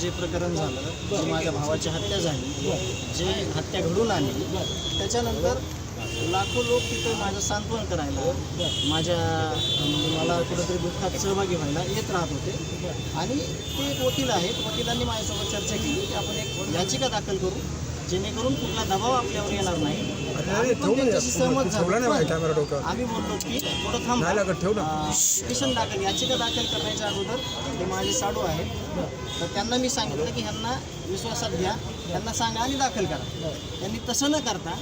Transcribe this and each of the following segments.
जे प्रकरण झालं माझ्या भावाची हत्या झाली जे हत्या घडून आली त्याच्यानंतर लाखो लोक तिथं माझं सांत्वन करायला माझ्या मला कुठंतरी दुःखात सहभागी व्हायला येत राहत होते. आणि ते एक वकील आहेत वकिलांनी माझ्यासोबत चर्चा केली की आपण एक याचिका दाखल करू. जेणेकरून कुठला दबाव आपल्यावर येणार नाही. सहमत झालो. ठेवला नाही पण कॅमेरा डोक्यावर. आम्ही बोललो की थोडं थांब. नाही लागत, ठेव ना. पिटिशन दाखल याचिका दाखल करण्याच्या अगोदर ते माझे साडू आहेत. तर त्यांना मी सांगितलं की ह्यांना विश्वासात घ्या. त्यांना सांगा आणि दाखल करा. त्यांनी तसं न करता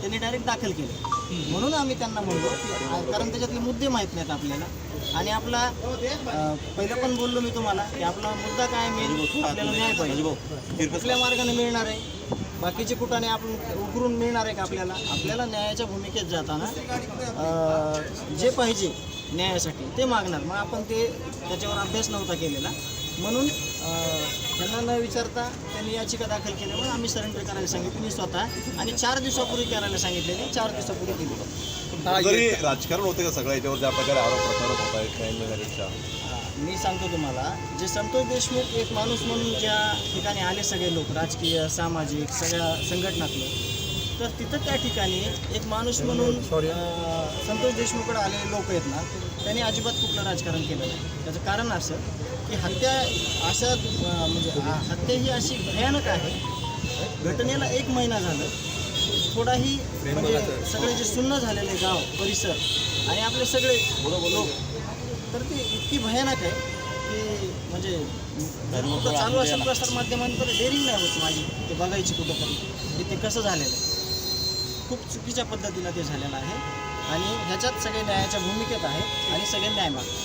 त्यांनी डायरेक्ट दाखल केलं. म्हणून आम्ही त्यांना म्हणलो की कारण त्याच्यातले मुद्दे माहीत नाहीत आपल्याला. आणि आपला पहिलं पण बोललो मी तुम्हाला की आपला मुद्दा काय मेन आपल्याला न्याय पाहिजे. कुठल्या मार्गाने मिळणार आहे? बाकीचे कुठाने आपण उकरून मिळणार आहे का आपल्याला? आपल्याला न्यायाच्या भूमिकेत जाताना जे पाहिजे न्यायासाठी ते मागणार. मग आपण ते त्याच्यावर अभ्यास नव्हता केलेला. म्हणून त्यांना न विचारता त्यांनी याचिका दाखल केल्यामुळे आम्ही सरेंडर करायला सांगितलं. मी स्वतः आणि चार दिवसापूर्वी करायला सांगितलेली चार दिवसापूर्वी केली राजकारण होते का सगळं याच्यावर ज्या प्रकारे आरोप प्रत्यारोप होत आहेत मी सांगतो तुम्हाला जे संतोष देशमुख एक माणूस म्हणून ज्या ठिकाणी आले सगळे लोक राजकीय सामाजिक सगळ्या संघटनातले तर तिथं त्या ठिकाणी एक माणूस म्हणून संतोष देशमुखकडे आलेले लोक आहेत ना त्यांनी अजिबात कुठलं राजकारण केलं नाही. त्याचं कारण असं की हत्या अशा म्हणजे हत्या ही अशी भयानक आहे. घटनेला एक महिना झालं. थोडाही म्हणजे सगळे जे सुन्न झालेले गाव परिसर आणि आपले सगळे लोक तर ती इतकी भयानक आहे की म्हणजे चालू असेल प्रसारमाध्यमांतर डेअरिंग नाही होत माझी ते बघायची कुठं की ते कसं झालेलं आहे. खूप चुकीच्या पद्धतीनं ते झालेलं आहे. आणि ह्याच्यात सगळे न्यायाच्या भूमिकेत आहेत आणि सगळे न्याय मागतात